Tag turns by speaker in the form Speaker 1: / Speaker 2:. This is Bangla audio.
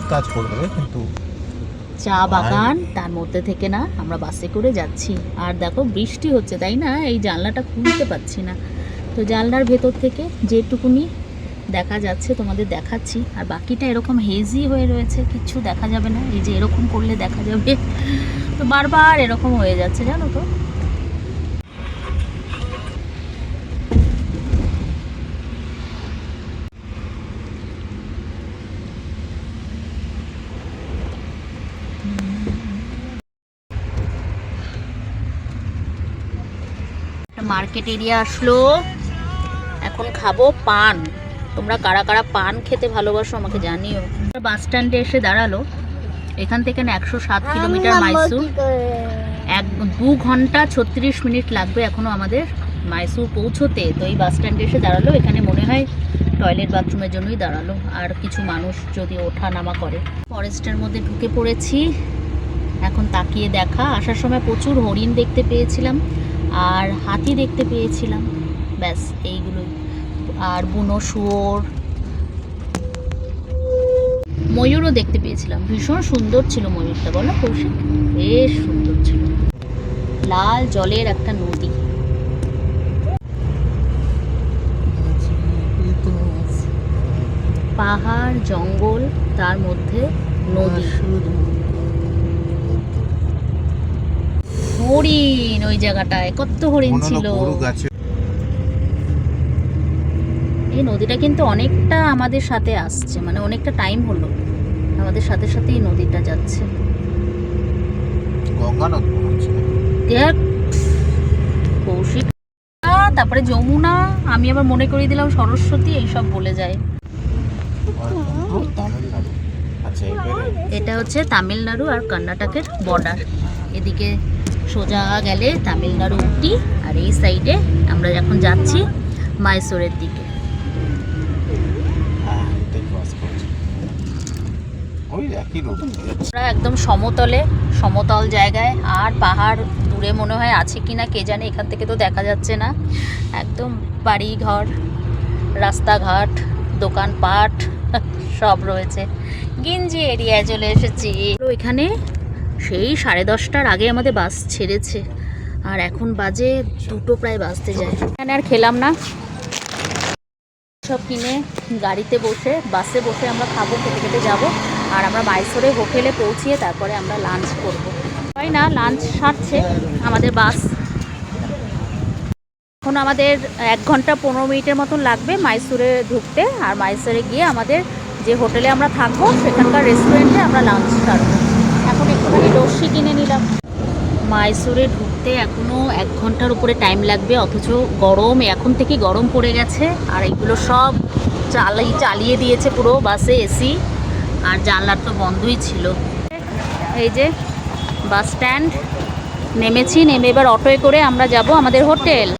Speaker 1: অনেক কাজ করে দেবে কিন্তু
Speaker 2: চা বাগান তার মধ্যে থেকে না আমরা বাসে করে যাচ্ছি। আর দেখো বৃষ্টি হচ্ছে তাই না? এই জানলাটা খুলতে পাচ্ছি না। তো জানলার ভেতর থেকে যেটুকুনি দেখা যাচ্ছে তোমাদের দেখাচ্ছি। আর বাকিটা এরকম হেজি হয়ে রয়েছে কিচ্ছু দেখা যাবে না। এই যে এরকম করলে দেখা যাবে। তো বারবার এরকম হয়ে যাচ্ছে জানো তো? মার্কেট এরিয়া আসলো। এখন খাব পান। তোমরা কারা কারা পান খেতে ভালোবাসো আমাকে জানিও। বাস স্ট্যান্ডে এসে দাঁড়াল। এখান থেকে না একশো সাত কিলোমিটার মাইসুর। এক দু ঘণ্টা ছত্রিশ মিনিট লাগবে এখনও আমাদের মাইসুর পৌঁছোতে। তো এই বাস স্ট্যান্ডে এসে দাঁড়াল। এখানে মনে হয় টয়লেট বাথরুমের জন্যই দাঁড়াল। আর কিছু মানুষ যদি ওঠা নামা করে। ফরেস্টের মধ্যে ঢুকে পড়েছি। এখন তাকিয়ে দেখা। আসার সময় প্রচুর হরিণ দেখতে পেয়েছিলাম। আর হাতি দেখতে পেয়েছিলাম। ব্যাস, এইগুলোই। আর বুনো শুয়োর। ময়ূরও দেখতে পেয়েছিলাম। ভীষণ সুন্দর ছিল ময়ূরটা, বলো কৌশিক? বেশ সুন্দর ছিল। লাল জলের একটা নদী। পাহাড়, জঙ্গল, তার মধ্যে নদী। হরিণ ওই জায়গাটায় কত হরিণ ছিল। এই নদীটা কিন্তু অনেকটা আমাদের সাথে আসছে মানে অনেকটা টাইম হলো। আমাদের সাথে সাথে এই নদীটা যাচ্ছে। কৌশিক তারপরে যমুনা আমি আবার মনে করিয়ে দিলাম সরস্বতী এইসব বলে যায়।
Speaker 1: আচ্ছা
Speaker 2: এটা হচ্ছে তামিলনাড়ু আর কর্ণাটকের বর্ডার এদিকে সোজা গেলে তামিলনাড়ু উটি আর এই সাইডে আমরা এখন যাচ্ছি মাইসোরের দিকে।
Speaker 1: হ্যাঁ
Speaker 2: আমরা একদম সমতলে সমতল জায়গায় আর পাহাড় দূরে মনে হয় আছে কি না কে জানে এখান থেকে তো দেখা যাচ্ছে না। একদম বাড়ি ঘর রাস্তাঘাট দোকানপাট সব রয়েছে। গিঞ্জি এরিয়ায় চলে এসেছি। এখানে সেই সাড়ে দশটার আগে আমাদের বাস ছেড়েছে। আর এখন বাজে দুটো প্রায় বাজতে যায়। এখানে আর খেলাম না। সব কিনে গাড়িতে বসে, বাসে বসে আমরা খাব, খেতে খেতে যাব। আর আমরা মাইসোরে হোটেলে পৌঁছিয়ে তারপরে আমরা লাঞ্চ করব। তাই না? লাঞ্চ সারছে আমাদের বাস। এখন আমাদের এক ঘণ্টা পনেরো মিনিটের মতন লাগবে মাইসোরে ঢুকতে। আর মাইসোরে গিয়ে আমাদের যে হোটেলে আমরা থাকব, সেখানকার রেস্টুরেন্টে আমরা লাঞ্চ সারবো। এখন একটুখানি লস্যি কিনে নিলাম। মাইসোরে ঢুকতে এখনও এক ঘণ্টার উপরে টাইম লাগবে, অথচ গরম, এখন থেকে গরম পড়ে গেছে, আর এগুলো সব চালাই, চালিয়ে দিয়েছে পুরো বাসে এসি, আর জানলার তো বন্ধই ছিল। এই যে বাস স্ট্যান্ড নেমেছি, নেমে এবার অটোয় করে আমরা যাব আমাদের হোটেল।